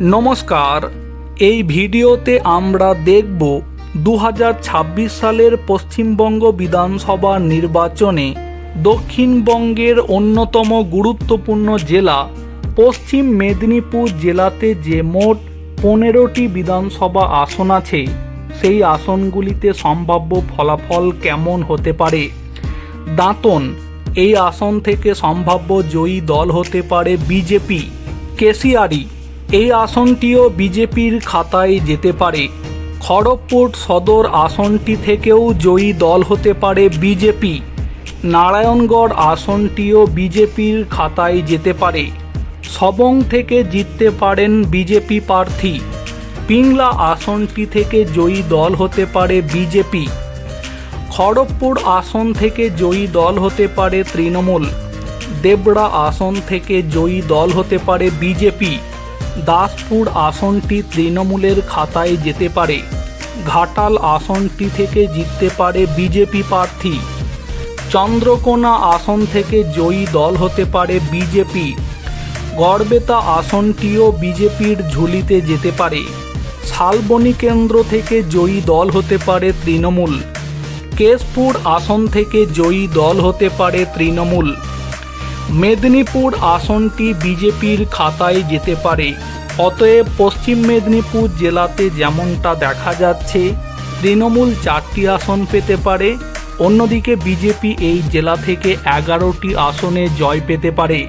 নমস্কার, এই ভিডিওতে আমরা দেখব দু হাজার ছাব্বিশ সালের পশ্চিমবঙ্গ বিধানসভা নির্বাচনে দক্ষিণবঙ্গের অন্যতম গুরুত্বপূর্ণ জেলা, পশ্চিম মেদিনীপুর জেলাতে যে মোট পনেরোটি বিধানসভা আসন আছে, সেই আসনগুলিতে সম্ভাব্য ফলাফল কেমন হতে পারে? দাঁতন, এই আসন থেকে সম্ভাব্য জয়ী দল হতে পারে বিজেপি। কেশিয়ারি এই আসনটিও বিজেপির খাতায় যেতে পারে। খড়গপুর সদর আসনটি থেকেও জয়ী দল হতে পারে বিজেপি। নারায়ণগড় আসনটিও বিজেপির খাতায় যেতে পারে। সবং থেকে জিততে পারেন বিজেপি প্রার্থী। পিংলা আসনটি থেকে জয়ী দল হতে পারে বিজেপি। খড়গপুর আসন থেকে জয়ী দল হতে পারে তৃণমূল। দেবড়া আসন থেকে জয়ী দল হতে পারে বিজেপি। দাসপুর আসনটি তৃণমূলের খাতায় যেতে পারে। ঘাটাল আসনটি থেকে জিততে পারে বিজেপি প্রার্থী। চন্দ্রকোনা আসন থেকে জয়ী দল হতে পারে বিজেপি। গড়বেতা আসনটিও বিজেপির ঝুলিতে যেতে পারে। শালবনী কেন্দ্র থেকে জয়ী দল হতে পারে তৃণমূল। কেশপুর আসন থেকে জয়ী দল হতে পারে তৃণমূল। মেদিনীপুর আসনটি বিজেপির খাতায় যেতে পারে। অতএব পশ্চিম মেদিনীপুর জেলাতে যেমনটা দেখা যাচ্ছে, তৃণমূল চারটি আসন পেতে পারে। অন্যদিকে বিজেপি এই জেলা থেকে এগারোটি আসনে জয় পেতে পারে।